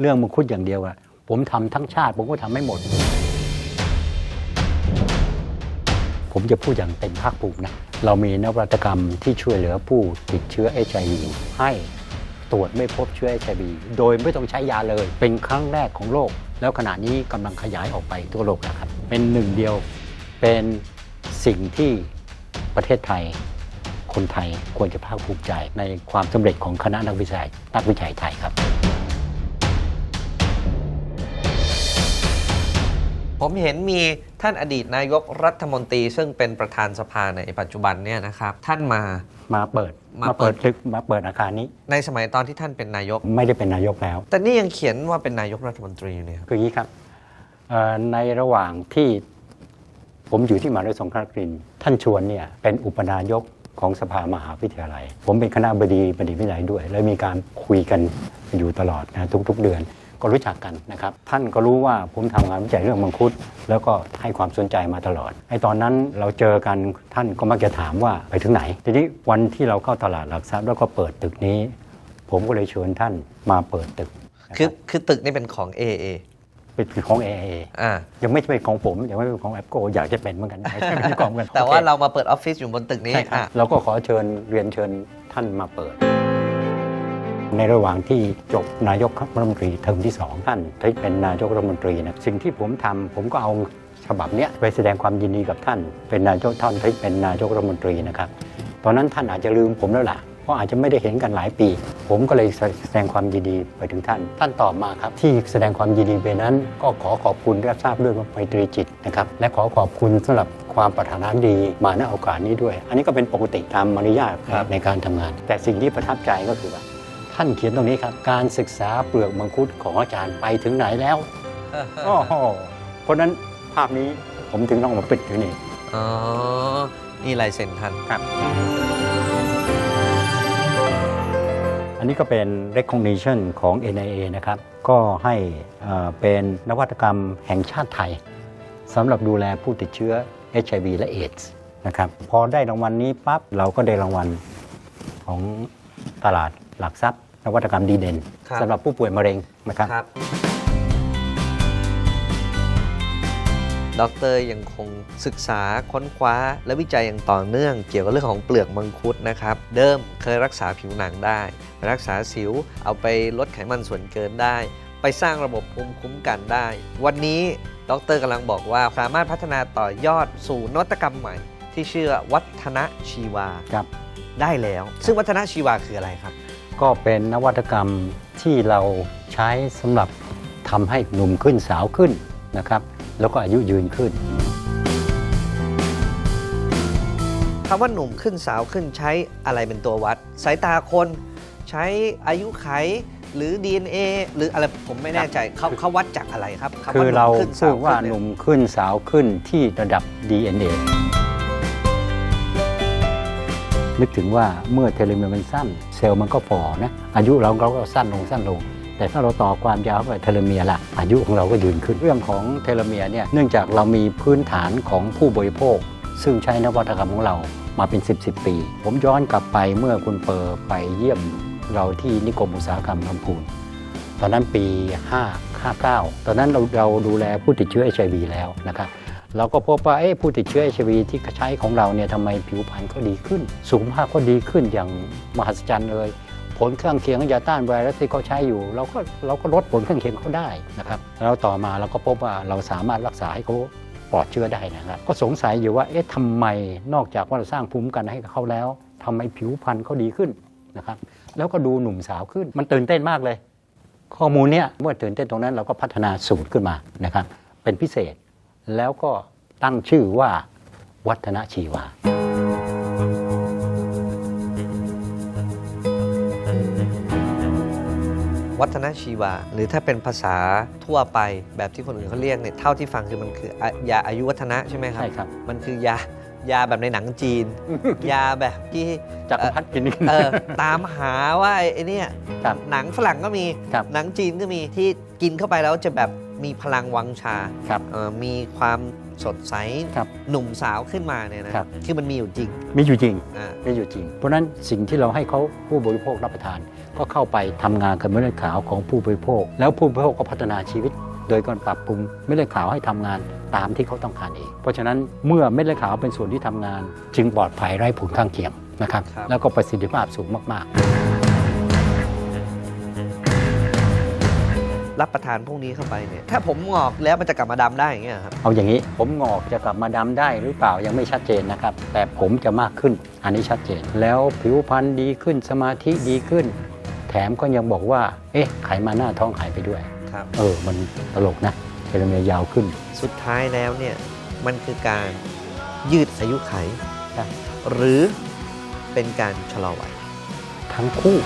เรื่องมังคุดอย่างเดียวอะผมทำทั้งชาติผมก็ทำไม่หมด ผมจะพูดอย่างเต็มภาคภูมินะ เรามีนวัตกรรมที่ช่วยเหลือผู้ติดเชื้อ HIV ให้ตรวจไม่พบเชื้อ HIV โดยไม่ต้องใช้ยาเลย เป็นครั้งแรกของโลก แล้วขณะนี้กำลังขยายออกไปทั่วโลกแล้วครับ เป็นหนึ่งเดียวเป็นสิ่งที่ประเทศไทย คนไทยควรจะภาคภูมิใจในความสำเร็จของคณะนักวิจัยนักวิจัยไทยครับ ผมเห็นมีท่านอดีตนายกรัฐมนตรี ซึ่งเป็นประธานสภาในปัจจุบันเนี่ยนะครับท่านมา มาเปิดมามาเปิเปิดดลึกมาเปิดอาคารนี้ ในสมัยตอนที่ท่านเป็นนายก ไม่ได้เป็นนายกแล้ว แต่นี่ยังเขียนว่าเป็นนายกรัฐมนตรีอยู่เลยครับคืออย่างนี้ครับเอ่อในระหว่างที่ผมอยู่ที่มหาวิทยาลัยสงขลานครินทร์ท่านชวนเนี่ยเป็นอุปนายกของสภามหาวิทยาลัย ผมเป็นคณะบดีบดีวิทยาลัยด้วย แล้วมีการคุยกันอยู่ตลอดนะทุก ๆ เดือน ก็รู้จักกันนะครับท่านก็รู้ว่าผมทำงานวิจัยเรื่องมังคุด แล้วก็ให้ความสนใจมาตลอดไอ้ตอนนั้นเราเจอกันท่านก็มักจะถามว่าไปถึงไหน ทีนี้วันที่เราเข้าตลาดหลักทรัพย์แล้วก็เปิดตึกนี้ ผมก็เลยชวนท่านมาเปิดตึกนะคือรับคือตึกนี่เป็นของ AA เป็นของ AIA อ่ายังไม่ใช่เป็นของผมยังไม่เป็นของแอปโกอยากจะเป็นเหมือนกันไม่ใช่เป็นของกันแต่ว่าโอคเรามาเปิดออฟฟิศอยู่บนตึกนี้ใช่ครับอะเราก็ขอเชิญเรียนเชิญท่านมาเปิด ในระหว่างที่จบนายกรัฐมนตรีเทอมที่สองท่านที่เป็นนายกรัฐมนตรีนะสิ่งที่ผมทำผมก็เอาฉบับเนี้ยไปแสดงความยินดีกับท่าน เป็นนายกท่านที่เป็นนายกรัฐมนตรีนะครับตอนนั้นท่านอาจจะลืมผมแล้วล่ะเพราะอาจจะไม่ได้เห็นกันหลายปี ผมก็เลยแสดงความยินดีไปถึงท่าน ท่านตอบมาครับ ที่แสดงความยินดีไปนั้น ก็ขอขอบคุณรับทราบด้วยไมตรีจิตนะครับและขอขอบคุณสำหรับความปรารถนาดีมาณโอกาสนี้ด้วย อันนี้ก็เป็นปกติตามมารยาทในการทำงาน แต่สิ่งที่ประทับใจก็คือว่า ท่านเขียนตรงนี้ครับ การศึกษาเปลือกมังคุดของอาจารย์ไปถึงไหนแล้วโอ้โหเพราะฉะนั้นภาพนี้ผมถึงต้องมาปิดที่นี่อ๋อ นี่ลายเซ็นท่านครับ อันนี้ก็เป็น recognition ของ NIA นะครับ ก็ให้เอ่อเป็นนวัตกรรมแห่งชาติไทยสำหรับดูแลผู้ติดเชื้อ HIV และ AIDS นะครับ พอได้รางวัลนี้ปั๊บเราก็ได้รางวัลของตลาดหลักทรัพย์ นวัตกรรมดีเด่นครับ สำหรับผู้ป่วยมะเร็งนะครับ ครับดอกเตอรยังคงศึกษาค้นคว้า และวิจัยอย่างต่อเนื่อง เกี่ยวกับเรื่องของเปลือกมังคุดนะครับ เดิมเคยรักษาผิวหนังได้ไปรักษาสิว เอาไปลดไขมันส่วนเกินได้ ไปสร้างระบบภูมิคุ้มกันได้ วันนี้ดรกำลังบอกว่าสามารถพัฒนาต่อยอดสู่นวัตกรรมใหม่ ที่ชื่อวัฒนชีวาครับ ได้แล้ว ซึ่งวัฒนชีวาคืออะไรครับ ก็เป็นนวัตกรรมที่เราใช้สำหรับทำให้หนุ่มขึ้นสาวขึ้นนะครับ แล้วก็อายุยืนขึ้นคำว่าหนุ่มขึ้นสาวขึ้นใช้อะไรเป็นตัววัด สายตาคนใช้อายุไขหรือ DNA หรืออะไรผมไม่แน่ใจเขาเขาวัดจากอะไรครับคำคือว่าหเรานุ่มขึ้นพูสาดวว่าขึ้นหเนี่ย นุ่มขึ้นสาวขึ้นที่ระดับ DNA นึกถึงว่าเมื่อเทโลเมียร์มันสั้น เซลล์มันก็ฝ่อนะอายุเราเราก็สั้นลงสั้นลง แต่ถ้าเราต่อความยาวไปเทโลเมียร์ล่ะอายุของเราก็ยืนขึ้นเรื่องของเทโลเมียร์เนี่ยเนื่องจากเรามีพื้นฐานของผู้บริโภค ซึ่งใช้นวัตกรรมของเรามาเป็น 10 10ปี ผมย้อนกลับไปเมื่อคุณเปอร์ไปเยี่ยมเราที่นิคมอุตสาหกรรมลำพูนตอนนั้นปี 5 59 ตอนนั้นเราเราดูแลผู้ติดเชื้อ HIV แล้วนะครับ เราก็พบว่าเอ๊ะผู้ติดเชื้อ HIV ที่ใช้ของเราเนี่ยทำไมผิวพรรณเขาดีขึ้น สุขภาพก็ดีขึ้นอย่างมหัศจรรย์เลย ผลข้างเคียงยาต้านไวรัสที่เขาใช้อยู่เราก็เราก็ลดผลข้างเคียงเขาได้นะครับแล้วต่อมาเราก็พบว่าเราสามารถรักษาให้เขาปลอดเชื้อได้นะครับ ก็สงสัยอยู่ว่าเอ๊ะทำไมนอกจากว่าเราสร้างภูมิคุ้มกันให้เขาแล้วทำไมผิวพรรณเขาดีขึ้นนะครับแล้วก็ดูหนุ่มสาวขึ้นมันตื่นเต้นมากเลย ข้อมูลเนี้ยเมื่อตื่นเต้นตรงนั้นเราก็พัฒนาสูตรขึ้นมานะครับเป็นพิเศษ แล้วก็ตั้งชื่อว่าวัฒนชีวา วัฒนชีวา หรือถ้าเป็นภาษาทั่วไปแบบที่คนอื่นเขาเรียกเนี่ยเท่าที่ฟังคือมันคืออะยาอายุวัฒนะใช่ไหมครับ ใช่ครับ มันคือยา ยาแบบในหนังจีน ยาแบบที่จักรพรรดิกินนี่เออตามหาว่าไอ้เนี่ยครับ หนังฝรั่งก็มีครับ หนังจีนก็มีที่กินเข้าไปแล้วจะแบบมีพลังวังชาครับ เอ่อมีความสดใสครับหนุ่มสาวขึ้นมาเนี่ยนะครับ คือมันมีอยู่จริงมีอยู่จริง อ่ามีอยู่จริง เพราะฉะนั้นสิ่งที่เราให้เขาผู้บริโภครับประทาน ก็เข้าไปทำงานกับเม็ดเลือดขาวของผู้บริโภค แล้วผู้บริโภคก็พัฒนาชีวิต โดยการปรับปรุงเม็ดเลือดขาวให้ทำงานตามที่เขาต้องการเอง เพราะฉะนั้นเมื่อเม็ดเลือดขาวเป็นส่วนที่ทำงาน จึงปลอดภัยไร้ผลข้างเคียงนะครับครับแล้วก็ประสิทธิภาพสูงมากรับประทานพวกนี้เข้าไปเนี่ยถ้าผมงอกแล้วมันจะกลับมาดำได้อย่างเงี้ยครับๆเอาอย่างนี้ผมงอกจะกลับมาดำได้หรือเปล่ายังไม่ชัดเจนนะครับ แต่ผมจะมากขึ้นอันนี้ชัดเจน แล้วผิวพรรณดีขึ้นสมาธิดีขึ้น แถมก็ยังบอกว่า เอ๊ะไขมันหน้าท้องหายไปด้วย เออ มันตลกนะเทโลเมียร์ยาวขึ้น สุดท้ายแล้วเนี่ยมันคือการยืดอายุไขหรือเป็นการชะลอวัย ทั้งคู่